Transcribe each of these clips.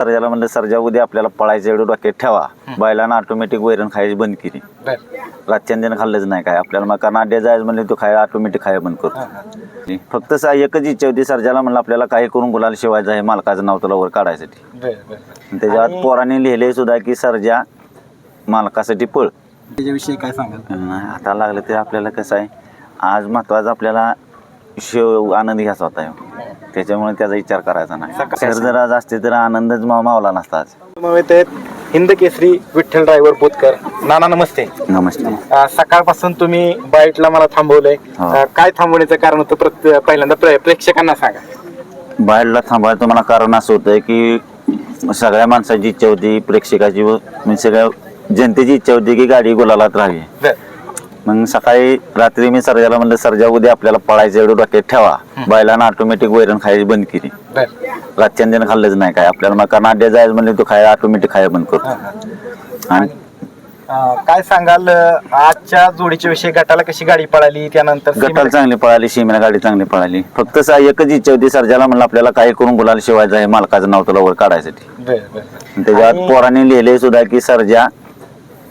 सर्जाला म्हणलं सर्जा उद्या आपल्याला पळायचं एवढं डोक्यात ठेवा. बैलांना ऑटोमॅटिक वैरण खायची बंद केली. रातच्या दिन खाल्लंच नाही काय. आपल्याला मग कारण अड्डे जायचं म्हणले तो खाय ऑटोमॅटिक खाय बंद करतो. फक्त सा एकच इच्छा होती सर्जाला म्हणलं आपल्याला काही करून गुलाल शिवायचं आहे मालकाचं नाव तुला वर काढायसाठी. त्याच्यात पोराने लिहिले सुद्धा की सर्जा मालकासाठी पळ. त्याच्याविषयी काय सांगाल? नाही आता लागलं ते आपल्याला कसं आहे आज महत्वाचं आपल्याला शिव आनंद घ्यायचा होता. त्याच्यामुळे त्याचा विचार करायचा नाही. सर जर आज असते तर आनंदच मा- मावला नसता आज समवेत आहेत हिंद केसरी विठ्ठल ड्रायव्हर बोतकर नाना नमस्ते. नमस्ते. अं, सकाळपासून तुम्ही बाईटला मला थांबवलंय हो. अं, काय थांबवण्याचं कारण होतं? पहिल्यांदा प्रे- प्रेक्षकांना सांगा. बाहेरला थांबायचं मला कारण असं होतं की सगळ्या माणसाची इच्छा होती प्रेक्षकाची व म्हणजे सगळ्या जनतेची इच्छा होती की गाडी गुलालात राहावी. मग सकाळी रात्री मी सर्जाला म्हणलं सर्जा उद्या आपल्याला पळायचं एवढं डोक्यात ठेवा. बैलांना ऑटोमॅटिक वैरण खायची बंद केली. रातच्या दिन खाल्लंच नाही काय. आपल्याला मग अड्डे जायचं म्हणले तो खाय ऑटोमॅटिक खाय बंद करतो. आणि अं, काय सांगाल अं, आजच्या जोडीच्या विषयी गटाला कशी गाडी पळाली त्यानंतर गटाला चांगली पळाली सीमेला गाडी चांगली पळाली. फक्त सा एकच इच्छा होती सर्जाला म्हणलं आपल्याला काही करून गुलाल शिवायचं आहे मालकाचं नाव तुला वर काढायसाठी. बरं, बरं. आणि त्याच्यात आणि- पोराने लिहिले सुद्धा की सर्जा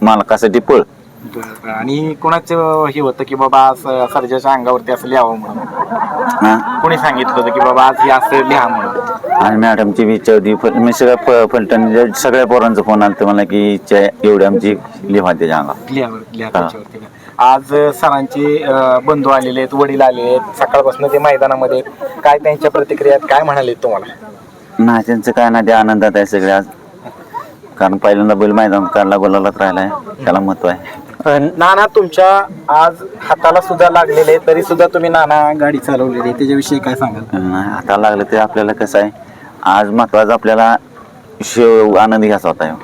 मालकासाठी पळ. बरं. आणि कोणाचं हे होतं की बाबा आज सर्जाच्या अंगावरती असं लिहावं म्हणून? हा? कोणी सांगितलं होतं की बाबा आज हे असं लिहा म्हणून? आणि मॅडमची बी इच्छा होती. फ- मी सगळ्या फ- फलटण सगळ्या पोरांचा फोन आला मला की इच्छा आहे एवढी आमची लिहा त्याच्या लिहावर लिहा त्याच्यावरती. का. आज सरांचे अं, बंधू आलेले आहेत वडील आलेले आहेत. सकाळपासून ते मैदानामध्ये आहेत. काय त्यांच्या प्रतिक्रिया आहेत काय म्हणाले तुम्हाला? नाही त्यांचं काय नाही ते आनंदात आहे सगळे आज. कारण पहिल्यांदा बैल मैदान काढला गोलालाच राहिलाय. त्याला महत्त्व आहे. नाना तुमच्या आज हाताला सुद्धा लागलेले तरी सुद्धा तुम्ही नाना गाडी चालवलेली त्याच्याविषयी काय सांगाल? नाही आता लागलं ते आपल्याला कसं आहे आज महत्वाचं आपल्याला शिव आनंद घ्यायचा होता ह्यो.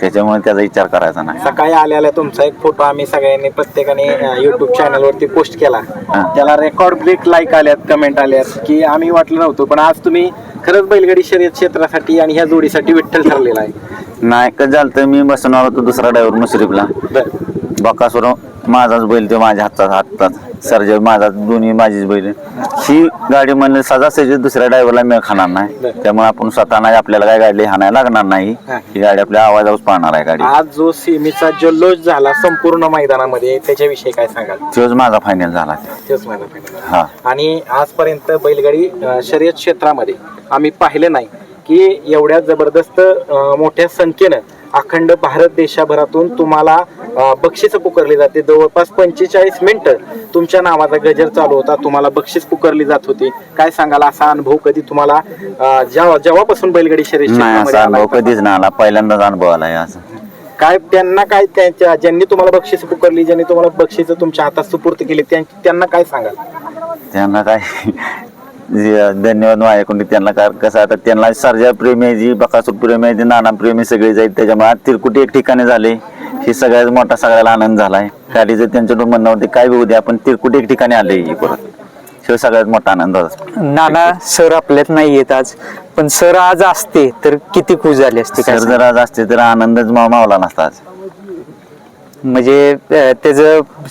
त्याच्यामुळे त्याचा विचार करायचा नाही. सकाळी आलेला तुमचा एक फोटो आम्ही सगळ्यांनी प्रत्येकाने युट्यूब चॅनलवरती पोस्ट केला. हा. त्याला रेकॉर्ड ब्रेक लाईक आल्यात कमेंट आल्यात की आम्ही वाटलं नव्हतं पण आज तुम्ही खरंच बैलगाडी शर्यत क्षेत्रासाठी आणि ह्या जोडीसाठी विठ्ठल ठरलेला आहे. नाही कसं झालं तर मी बसवणार होतो दुसरा ड्रायव्हर मुश्रीफला बरं. बकासुर माझाच बैल तो माझ्या हातात हातात. सर्जा माझा दोन्ही माझीच बैल. ही गाडी म्हणलं सजासजी दुसऱ्या ड्रायव्हरला मेळ खाणार नाही. त्यामुळे आपण स्वतः नाही आपल्याला काय गाडी हाणायला लागणार नाही. हा. गाडी आपल्या आवाजावर पाहणार आहे गाडी. आज जो सीमेचा जल्लोष झाला संपूर्ण मैदानामध्ये त्याच्याविषयी काय सांगाल? तोच माझा फायनल झाला. तेच माझा. हा. आणि आजपर्यंत बैलगाडी अं, शर्यत क्षेत्रामध्ये आम्ही पाहिलं नाही की एवढ्या जबरदस्त अं, मोठ्या संख्येनं अखंड भारत देशाभरातून तुम्हाला बक्षिसं पुकारली जाते. जवळपास पंचेचाळीस मिनिटं तुमच्या नावाचा गजर चालू होता. तुम्हाला बक्षीस पुकारली जात होती. काय सांगाल असा अनुभव कधी तुम्हाला अं, जेव्हा जेव्हापासून बैलगाडी शर्यत नाही क्षेत्रामध्ये असा अनुभव? कधीच नाही आला. पहिल्यांदाच अनुभव आला आहे असं. काय त्यांना काय त्यांच्या ज्यांनी तुम्हाला बक्षीस पुकारली ज्यांनी तुम्हाला बक्षीस तुमच्या हातात सुपूर्त केली त्यां- त्यांना काय सांगाल? त्यांना काय जे धन्यवाद माझ्याकडून त्यांना काय कसं आता त्यांना सर्जा प्रेमी जी बकासूर प्रेमी जी नाना प्रेमी सगळे जाईल. त्याच्यामुळे आज तिरकुटी एक ठिकाणी झाले. ही सगळ्यात मोठा सगळ्याला आनंद झालाय. गाडीचं त्यांच्याकडून म्हणणं होते काय बी उद्या आपण तिरकुटी एक ठिकाणी आले ही परत. सगळ्यात मोठा आनंद झाला नाना सर आपल्यात नाही येत आज. पण सर आज असते तर किती खुश झाले असते काय सर जर आज असते तर आनंदच मा- मावला नसता आज. म्हणजे त्याच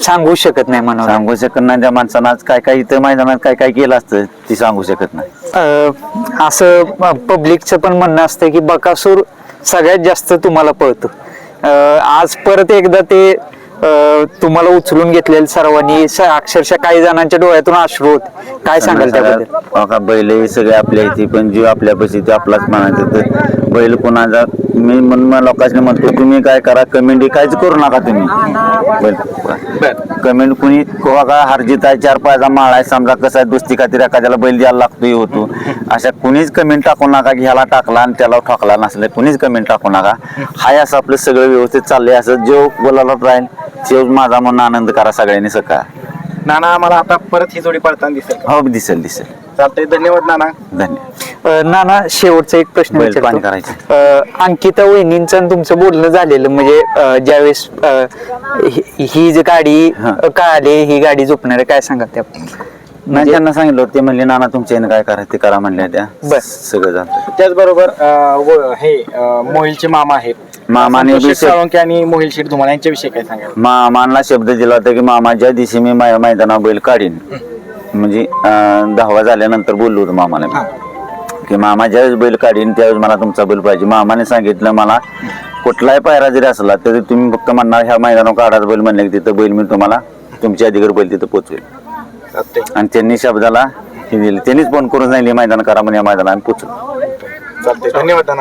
सांगू शकत नाही म्हणून सांगू शकत नाही त्या माणसानं आज काय काय इथं मैदानात काय काय केलं असतं ती सांगू शकत नाही. अं, असं पब्लिकचं पण म्हणणं असतं की बकासूर सगळ्यात जास्त तुम्हाला पळतो. आज परत एकदा ते तुम्हाला उचलून घेतलेलं सर्वांनी अक्षरशः काही जणांच्या डोळ्यातून अश्रू होत. काय सांगाल त्याबद्दल? बैल हे सगळे आपल्या इथे पण जीव आपल्यापाशी ते आपलाच म्हणायचं बैल कोणाचा मी म्हणून लोकांनी म्हणतो तुम्ही काय करा कमेंट काहीच करू नका तुम्ही. कमेंट कुणी कोवा का हरजित आहे चार पायचा माळ आहे समजा कसं आहे दुसरी खातीर एखाद्याला बैल द्यायला लागतो होतो. अशा कुणीच कमेंट टाकू नका की ह्याला टाकला आणि त्याला ठोकला नसलं. कुणीच कमेंट टाकू नका. हाय असं आपलं सगळं व्यवस्थित चाललंय. असं जेव बोलायला राहील तेव माझा म्हणून आनंद करा सगळ्यांनी सकाळ. नाना आम्हाला आता परत ही जोडी पळताना दिसेल का? हो दिसेल दिसेल चालतंय धन्यवाद नाना धन्यवाद अं, नाना शेवटचा एक प्रश्न बैल विचारतो. पाणी करायचं. अं, अंकिता वहिनींचं आणि तुमचं बोलणं झालेलं म्हणजे अं, ज्यावेळेस अं, ही- ही जी गाडी हा. अं, आली ही गाडी झोपणार आहे काय सांगा त्या नाही त्यांना सांगितलं होतं, ते म्हणले नाना तुमच्या ह्याने काय करायचं ते करा म्हणले त्या. बस सगळं झालं. त्याचबरोबर हे मोहिलचे मामा आहेत. मामाने आणि मोहिल शेठ तुम्हाला यांच्याविषयी काय सांगाल मामांना शब्द दिला होता की मामा ज्या दिवशी मी माझ्या मैदानावर बैल काढीन म्हणजे दहावा झाल्यानंतर बोललो होतो मामाला की मामा ज्यावेळेस बैल काढीन त्यावेळेस मला तुमचा बैल पाहिजे. मामाने सांगितलं मला कुठलाही पायरा जरी असला तरी तुम्ही फक्त म्हणणार ह्या मैदानावर काढायचा बैल म्हणले की तिथं बैल मी तुम्हाला तुमच्या अधिकार बैल तिथं पोचवेल. आणि त्यांनी शब्दाला हे दिली. त्यांनीच फोन करून नाही मैदान करा म्हणजे मैदान आम्ही पुचू धन्यवाद